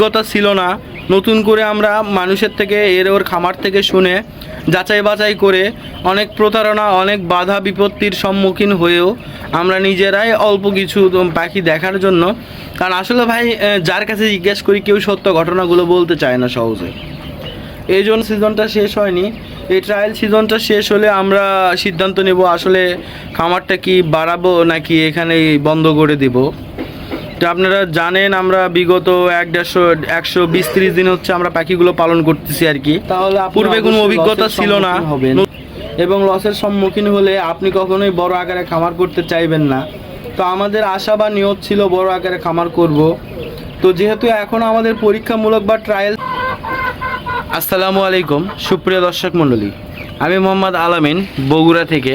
অভিজ্ঞতা ছিল না। নতুন করে আমরা মানুষের থেকে এর ওর খামার থেকে শুনে, যাচাই বাছাই করে অনেক প্রতারণা, অনেক বাধা বিপত্তির সম্মুখীন হয়েও আমরা নিজেরাই অল্প কিছু পাখি দেখার জন্য। কারণ আসলে ভাই যার কাছে জিজ্ঞেস করি, কেউ সত্য ঘটনাগুলো বলতে চায় না সহজে। এই জন্য সিজনটা শেষ হয়নি। এই ট্রায়াল সিজনটা শেষ হলে আমরা সিদ্ধান্ত নেব আসলে খামারটা কি বাড়াবো নাকি এখানেই বন্ধ করে দিব। তো আপনারা জানেন আমরা বিগত এক দেড়শো একশো বিশ ত্রিশ দিন হচ্ছে আমরা পাখিগুলো পালন করতেছি আর কি। তাহলে পূর্বে কোনো অভিজ্ঞতা ছিল না। এবং লসের সম্মুখীন হলে আপনি কখনোই বড় আকারে খামার করতে চাইবেন না। তো আমাদের আশা বা নিয়ত ছিল বড় আকারে খামার করব। তো যেহেতু এখন আমাদের পরীক্ষামূলক বা ট্রায়াল আসসালামু আলাইকুম সুপ্রিয় দর্শক মণ্ডলী। আমি মোহাম্মদ আলামিন বগুড়া থেকে।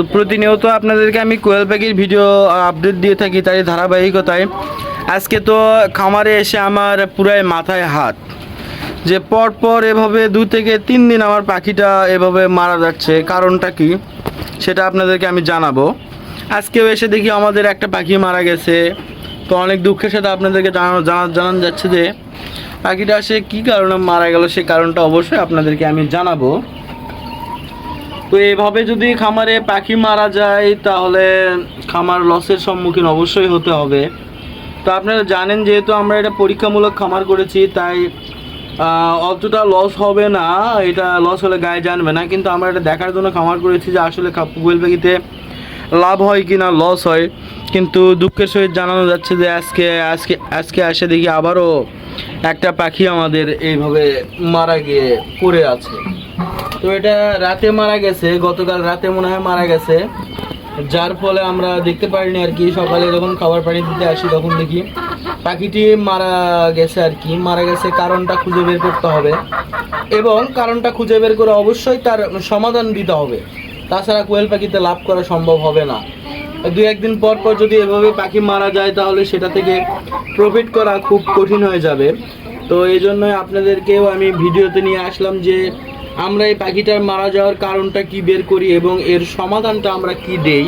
তো প্রতিনিয়ত আপনাদেরকে আমি কোয়েল পাখির ভিডিও আপডেট দিয়ে থাকি তাই ধারাবাহিকতায়। আজকে তো খামারে এসে আমার পুরাই মাথায় হাত, যে পরপর এভাবে দু থেকে তিন দিন আমার পাখিটা এভাবে মারা যাচ্ছে, কারণটা কি? সেটা আপনাদেরকে আমি জানাব। আজকেও এসে দেখি আমাদের একটা পাখি মারা গেছে। তো অনেক দুঃখের সাথে আপনাদেরকে জানানো, জানা, জানানো যাচ্ছে যে পাখিটা সে কী কারণে মারা গেল, সে কারণটা অবশ্যই আপনাদেরকে আমি জানাব। তো এভাবে যদি খামারে পাখি মারা যায়, তাহলে খামার লসের সম্মুখীন অবশ্যই হতে হবে। তো আপনারা জানেন যেহেতু আমরা এটা পরীক্ষামূলক খামার করেছি, তাই অতটা লস হবে না। এটা লস হলে গায়ে জানবে না। কিন্তু আমরা এটা দেখার জন্য খামার করেছি যে আসলে কোয়েল পাখিতে লাভ হয় কি না লস হয়। কিন্তু দুঃখের সহিত জানানো যাচ্ছে যে আজকে আজকে আজকে এসে দেখি আবারও একটা পাখি আমাদের এইভাবে মারা গিয়ে পড়ে আছে। তো এটা রাতে মারা গেছে, গতকাল রাতে মনে হয় মারা গেছে। যার ফলে আমরা দেখতে পারিনি আর কি, সকালে যখন খাবার পানি দিতে আসি তখন দেখি পাখিটি মারা গেছে আর কি। মারা গেছে কারণটা খুঁজে বের করতে হবে এবং কারণটা খুঁজে বের করে অবশ্যই তার সমাধান দিতে হবে। তাছাড়া কোয়েল পাখিতে লাভ করা সম্ভব হবে না। দু একদিন পর পর যদি এভাবে পাখি মারা যায় তাহলে সেটা থেকে প্রফিট করা খুব কঠিন হয়ে যাবে। তো এই জন্যই আপনাদেরকেও আমি ভিডিওতে নিয়ে আসলাম যে আমরা এই পাখিটার মারা যাওয়ার কারণটা কি বের করি এবং এর সমাধানটা আমরা কি দেই,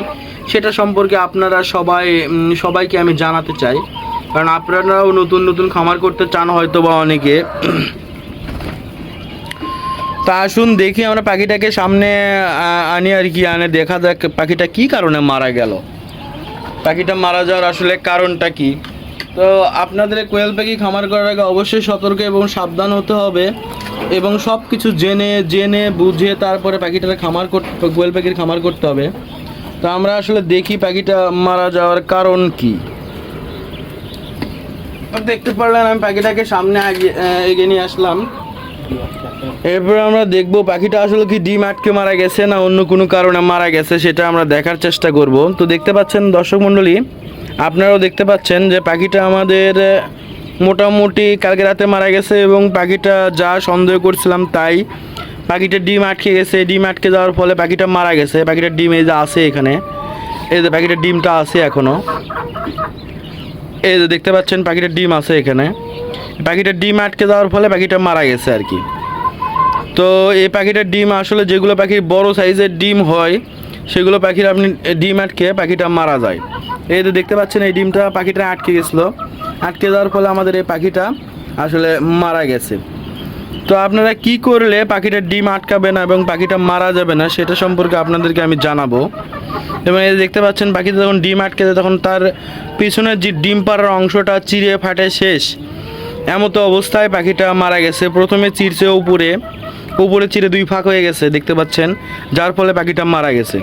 সেটা সম্পর্কে আপনারা সবাই সবাইকে আমি জানাতে চাই। কারণ আপনারাও নতুন নতুন খামার করতে চান হয়তো বা অনেকে। তা আসুন দেখি আমরা পাখিটাকে সামনে আনি আর কি, আনে, দেখা যাক পাখিটা কি কারণে মারা গেল। পাখিটা মারা যাওয়ার আসলে কারণটা কি? তো আপনাদের কোয়েল পাখি খামার করার আগে অবশ্যই সতর্ক এবং সাবধান হতে হবে। এবং সব কিছু জেনে জেনে, বুঝে তারপরে পাখিটার খামার করতে কোয়েল পাখির খামার করতে হবে। তো আমরা আসলে দেখি পাখিটা মারা যাওয়ার কারণ কি। দেখতে পারলেন, আমি পাখিটাকে সামনে এগিয়ে নিয়ে আসলাম। এরপর আমরা দেখব পাখিটা আসলে কি ডিম আটকে মারা গেছে না অন্য কোনো কারণে মারা গেছে, সেটা আমরা দেখার চেষ্টা করব। তো দেখতে পাচ্ছেন দর্শক মণ্ডলী, আপনারাও দেখতে পাচ্ছেন যে পাখিটা আমাদের মোটামুটি কালকে রাতে মারা গেছে এবং পাখিটা যা সন্দেহ করছিলাম তাই পাখিটা ডিম আটকে গেছে। ডিম আটকে যাওয়ার ফলে পাখিটা মারা গেছে। পাখিটার ডিম এই যে আছে এখানে। এই যে পাখিটার ডিমটা আছে এখনও এই যে দেখতে পাচ্ছেন পাখিটার ডিম আছে এখানে। পাখিটার ডিম আটকে যাওয়ার ফলে পাখিটা মারা গেছে আর কি। তো এই পাখিটার ডিম আসলে যেগুলো পাখির বড় সাইজের ডিম হয়, সেগুলো পাখির আপনি ডিম আটকে পাখিটা মারা যায়। এই যে দেখতে পাচ্ছেন এই ডিমটা পাখিটা আটকে গেছিল। আটকে যাওয়ার ফলে আমাদের এই পাখিটা আসলে মারা গেছে। তো আপনারা কি করলে পাখিটার ডিম আটকাবে না এবং পাখিটা মারা যাবে না সেটা সম্পর্কে আপনাদেরকে আমি জানাব। এবং এই দেখতে পাচ্ছেন, পাখিটা যখন ডিম আটকে যায় তখন তার পিছনের যে ডিম পাড়ার অংশটা চিরে ফাটে শেষ। এমতো অবস্থায় পাখিটা মারা গেছে। প্রথমে চিরছে উপরে উপরে চিরে দুই ফাঁক হয়ে গেছে, দেখতে পাচ্ছেন, যার ফলে পাখিটা মারা গেছে।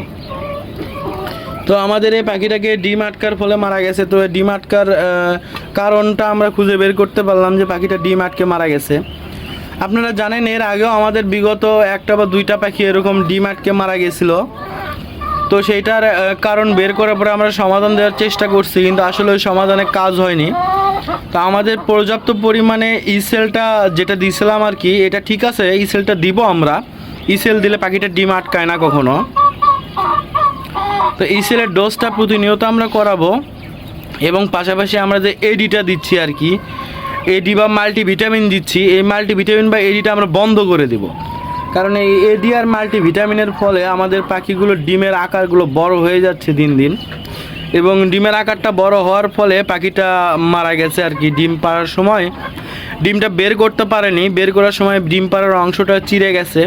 তো আমাদের এই পাখিটাকে ডিম আটকার ফলে মারা গেছে। তো ডিম আটকার কারণটা আমরা খুঁজে বের করতে পারলাম যে পাখিটা ডিম আটকে মারা গেছে। আপনারা জানেন, এর আগেও আমাদের বিগত একটা বা দুইটা পাখি এরকম ডিম আটকে মারা গেছিল। তো সেইটার কারণ বের করার পরে আমরা সমাধান দেওয়ার চেষ্টা করছি, কিন্তু আসলে ওই সমাধানে কাজ হয়নি। তো আমাদের পর্যাপ্ত পরিমাণে ইসেলটা যেটা দিয়েছিলাম আর কি, এটা ঠিক আছে ইসেলটা দিব আমরা। ইসেল দিলে পাখিটা ডিম আটকায় না কখনো। তো এই ইসেলের ডোজটা প্রতিনিয়ত আমরা করাবো এবং পাশাপাশি আমরা যে এডিটা দিচ্ছি আর কি এডি বা মাল্টিভিটামিন দিচ্ছি, এই মাল্টিভিটামিন বা এডিটা আমরা বন্ধ করে দেব। কারণ এই এডি আর মাল্টিভিটামিনের ফলে আমাদের পাখিগুলো ডিমের আকারগুলো বড় হয়ে যাচ্ছে দিন দিন এবং ডিমের আকারটা বড় হওয়ার ফলে পাখিটা মারা গেছে আর কি, ডিম পাড়ার সময়। ডিমটা বের করতে পারেনি, বের করার সময় ডিম পাড়ার অংশটা চিড়ে গেছে।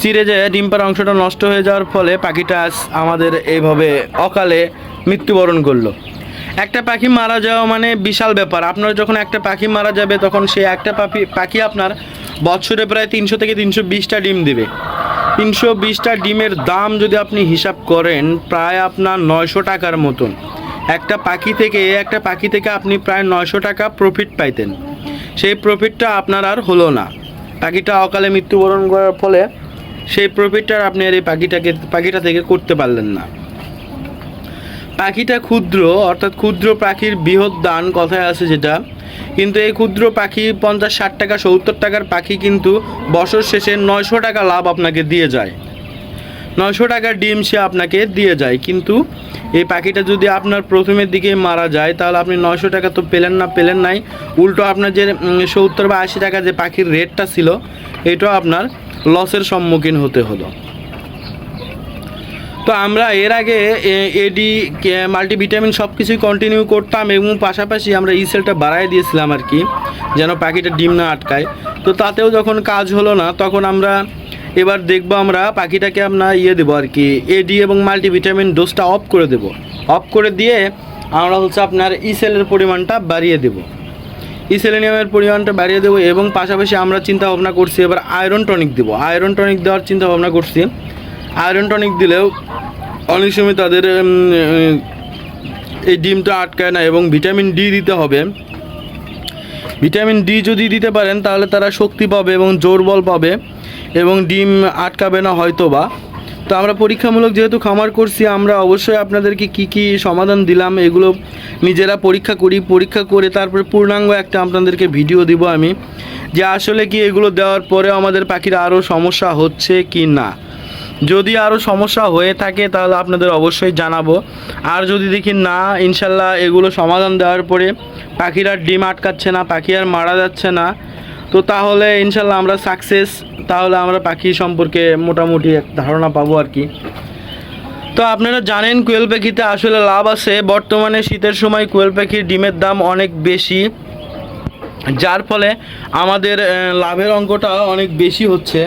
চিড়ে যে ডিম পাড়ার অংশটা নষ্ট হয়ে যাওয়ার ফলে পাখিটা আজ আমাদের এইভাবে অকালে মৃত্যুবরণ করল। একটা পাখি মারা যাওয়া মানে বিশাল ব্যাপার। আপনার যখন একটা পাখি মারা যাবে, তখন সে একটা পাখি পাখি আপনার বছরে প্রায় তিনশো থেকে তিনশো বিশটা ডিম দেবে। তিনশো বিশটা ডিমের দাম যদি আপনি হিসাব করেন, প্রায় আপনার নয়শো টাকার মতন। একটা পাখি থেকে, একটা পাখি থেকে আপনি প্রায় নয়শো টাকা প্রফিট পাইতেন। সেই প্রফিটটা আপনার আর হলো না। পাখিটা অকালে মৃত্যুবরণ করার ফলে সেই প্রফিটটা আপনি আর এই পাখিটাকে, পাখিটা থেকে করতে পারলেন না। পাখিটা ক্ষুদ্র, অর্থাৎ ক্ষুদ্র পাখির বৃহৎ দান কথায় আছে যেটা। কিন্তু এই ক্ষুদ্র পাখি পঞ্চাশ, ষাট টাকা, সত্তর টাকার পাখি কিন্তু বছর শেষে নয়শো টাকা লাভ আপনাকে দিয়ে যায়। নয়শো টাকার ডিম সে আপনাকে দিয়ে যায়। কিন্তু এই পাখিটা যদি আপনার প্রথমের দিকে মারা যায়, তাহলে আপনি নয়শো টাকা তো পেলেন না, পেলেন নাই। উল্টো আপনার যে সত্তর বা আশি টাকা যে পাখির রেটটা ছিল, এটাও আপনার লসের সম্মুখীন হতে হলো। তো আমরা এর আগে এডি মাল্টিভিটামিন সব কিছুই কন্টিনিউ করতাম এবং পাশাপাশি আমরা ই সেলটা বাড়াই দিয়েছিলাম আর কি, যেন পাখিটা ডিম না আটকায়। তো তাতেও যখন কাজ হলো না, তখন আমরা এবার দেখব আমরা পাখিটাকে আমরা ইয়ে দেবো আর কি এডি এবং মাল্টিভিটামিন ডোজটা অফ করে দেবো। অফ করে দিয়ে আমরা হচ্ছে আপনার ই সেলের পরিমাণটা বাড়িয়ে দেবো। ইসেলেনিয়ামের পরিমাণটা বাড়িয়ে দেবো এবং পাশাপাশি আমরা চিন্তা ভাবনা করছি এবার আয়রন টনিক দেবো। আয়রন টনিক দেওয়ার চিন্তা ভাবনা করছি। আয়রন টনিক দিলেও অনেক সময় তাদের এই ডিমটা আটকায় না এবং ভিটামিন ডি দিতে হবে। ভিটামিন ডি যদি দিতে পারেন তাহলে তারা শক্তি পাবে এবং জোর বল পাবে এবং ডিম আটকাবে না হয়তো বা তো আমরা পরীক্ষামূলক যেহেতু খামার করছি, আমরা অবশ্যই আপনাদেরকে কি কি সমাধান দিলাম এগুলো নিজেরা পরীক্ষা করি। পরীক্ষা করে তারপরে পূর্ণাঙ্গ একটা আপনাদেরকে ভিডিও দিব আমি, যে আসলে কি এগুলো দেওয়ার পরে আমাদের পাখির আরও সমস্যা হচ্ছে কি না। যদি আরও সমস্যা হয়ে থাকে তাহলে আপনাদের অবশ্যই জানাব। আর যদি দেখি না, ইনশাল্লাহ এগুলো সমাধান দেওয়ার পরে পাখিরা ডিম আটকাচ্ছে না, পাখি আর মারা যাচ্ছে না তো তাহলে ইনশাল্লাহ আমরা সাকসেস তাহলে আমরা পাখি সম্পর্কে মোটামুটি এক ধারণা পাবো আর কি। তো আপনারা জানেন কোয়েল পাখিতে আসলে লাভ আছে, বর্তমানে শীতের সময় কোয়েল পাখির ডিমের দাম অনেক বেশি, যার ফলে আমাদের লাভের অঙ্কটা অনেক বেশি হচ্ছে।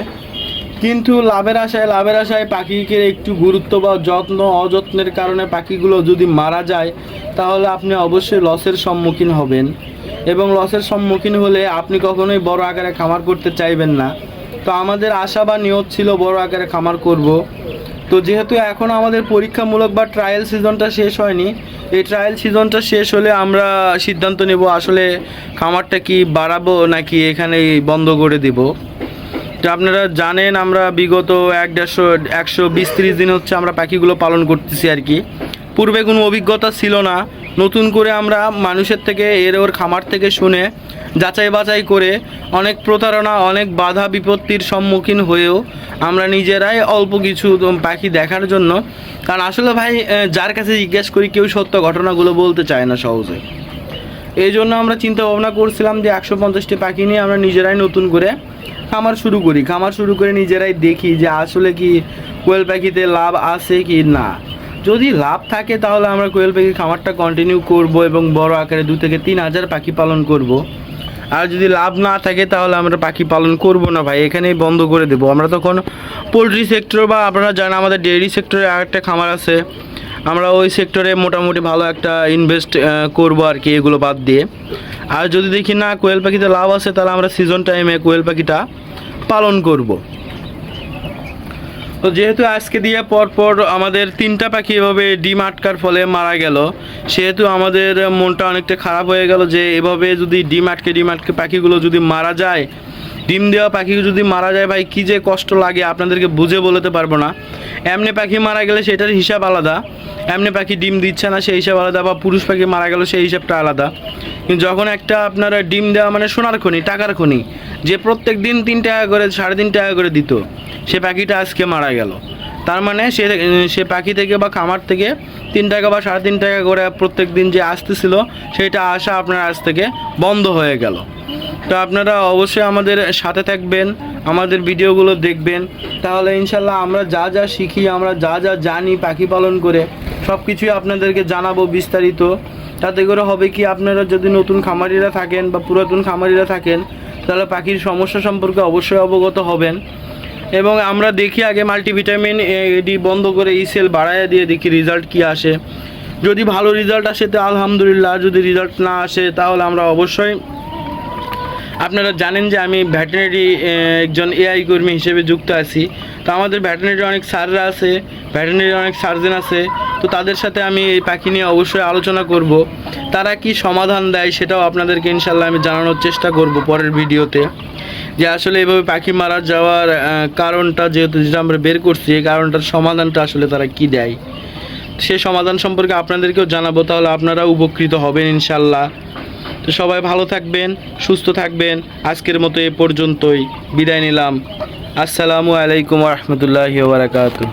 কিন্তু লাভের আশায় লাভের আশায় পাখিকে একটু গুরুত্ব বা যত্ন, অযত্নের কারণে পাখিগুলো যদি মারা যায়, তাহলে আপনি অবশ্যই লসের সম্মুখীন হবেন। এবং লসের সম্মুখীন হলে আপনি কখনোই বড় আকারে খামার করতে চাইবেন না। তো আমাদের আশা বা নিয়ত ছিল বড় আকারে খামার করব। তো যেহেতু এখন আমাদের পরীক্ষামূলক বা ট্রায়াল সিজনটা শেষ হয়নি, এই ট্রায়াল সিজনটা শেষ হলে আমরা সিদ্ধান্ত নেব আসলে খামারটা কি বাড়াবো নাকি এখানেই বন্ধ করে দিব। তো আপনারা জানেন আমরা বিগত এক দেড়শো, একশো বিশ ত্রিশ দিন হচ্ছে আমরা পাখিগুলো পালন করতেছি আর কি। পূর্বে কোনো অভিজ্ঞতা ছিল না নতুন করে আমরা মানুষের থেকে এর ওর খামার থেকে শুনে যাচাই বাছাই করে অনেক প্রতারণা, অনেক বাধা বিপত্তির সম্মুখীন হয়েও আমরা নিজেরাই অল্প কিছু পাখি দেখার জন্য। কারণ আসলে ভাই যার কাছে জিজ্ঞেস করি, কেউ সত্য ঘটনাগুলো বলতে চায় না সহজে। এই জন্য আমরা চিন্তা ভাবনা করছিলাম যে একশো পঞ্চাশটি পাখি নিয়ে আমরা নিজেরাই নতুন করে খামার শুরু করি। খামার শুরু করে নিজেরাই দেখি যে আসলে কি কোয়েল পাখিতে লাভ আছে কি না। যদি লাভ থাকে তাহলে আমরা কোয়েল পাখির খামারটা কন্টিনিউ করব এবং বড় আকারে দু থেকে তিন হাজার পাখি পালন করব। আর যদি লাভ না থাকে তাহলে আমরা পাখি পালন করব না ভাই, এখানেই বন্ধ করে দেবো। আমরা তখন পোলট্রি সেক্টর বা আপনারা জানেন আমাদের ডেয়ারি সেক্টরে আরেকটা খামার আছে। আমরা ওই সেক্টরে মোটামুটি ভালো একটা ইনভেস্ট করব আর কি এগুলো বাদ দিয়ে। আর যদি দেখি না কোয়েল পাখিতে লাভ আছে তাহলে আমরা সিজন টাইমে কোয়েল পাখিটা পালন করব। তো যেহেতু আজকে দিয়ে পরপর আমাদের তিনটা পাখি এভাবে ডিম আটকার ফলে মারা গেল, সেহেতু আমাদের মনটা অনেকটা খারাপ হয়ে গেল যে এভাবে যদি ডিম আটকে ডিম আটকে পাখিগুলো যদি মারা যায়, ডিম দেওয়া পাখি যদি মারা যায় ভাই, কী যে কষ্ট লাগে আপনাদেরকে বুঝে বলতে পারব না। এমনি পাখি মারা গেলে সেটার হিসাব আলাদা, এমনি পাখি ডিম দিচ্ছে না, সেই হিসাব আলাদা, বা পুরুষ পাখি মারা গেল, সেই হিসাবটা আলাদা। কিন্তু যখন একটা আপনারা ডিম দেওয়া মানে সোনার খনি, টাকার খনি, যে প্রত্যেক দিন তিন টাকা করে, সাড়ে তিন টাকা করে দিত সে পাখিটা আজকে মারা গেল। তার মানে সে সে পাখি থেকে বা খামার থেকে তিন টাকা বা সাড়ে তিন টাকা করে প্রত্যেক দিন যে আসতেছিল, সেটা আসা আপনার আজ থেকে বন্ধ হয়ে গেল। তো আপনারা অবশ্যই আমাদের সাথে থাকবেন, আমাদের ভিডিওগুলো দেখবেন। তাহলে ইনশাল্লাহ আমরা যা যা শিখি, আমরা যা যা জানি পাখি পালন করে সব কিছুই আপনাদেরকে জানাব বিস্তারিত। তাতে করে হবে কি, আপনারা যদি নতুন খামারিরা থাকেন বা পুরাতন খামারিরা থাকেন, তাহলে পাখির সমস্যা সম্পর্কে অবশ্যই অবগত হবেন। এবং আমরা দেখি আগে মাল্টিভিটামিন এডি বন্ধ করে ই সেল বাড়াইয়া দিয়ে দেখি রেজাল্ট কি আসে। যদি ভালো রেজাল্ট আসে তো আলহামদুলিল্লাহ যদি রেজাল্ট না আসে তাহলে আমরা অবশ্যই আপনারা জানেন যে আমি ভ্যাটেনারি একজন এআই কর্মী হিসেবে যুক্ত আছি। তো আমাদের ভ্যাটেনারি অনেক স্যাররা আছে ভ্যাটেনারি অনেক সার্জন আছে। তো তাদের সাথে আমি এই পাখি নিয়ে অবশ্যই আলোচনা করব। তারা কি সমাধান দেয় সেটাও আপনাদেরকে ইনশাল্লাহ আমি জানানোর চেষ্টা করব পরের ভিডিওতে। যে আসলে এভাবে পাখি মারা যাওয়ার কারণটা যেহেতু যেটা আমরা বের করছি, এই কারণটার সমাধানটা আসলে তারা কি দেয়? সে সমাধান সম্পর্কে আপনাদেরকেও জানাব, তাহলে আপনারা উপকৃত হবেন ইনশাল্লাহ তো সবাই ভালো থাকবেন, সুস্থ থাকবেন। আজকের মতো এ পর্যন্তই। বিদায় নিলাম। আসসালামু আলাইকুম রহমতুল্লাহি বারাকাতু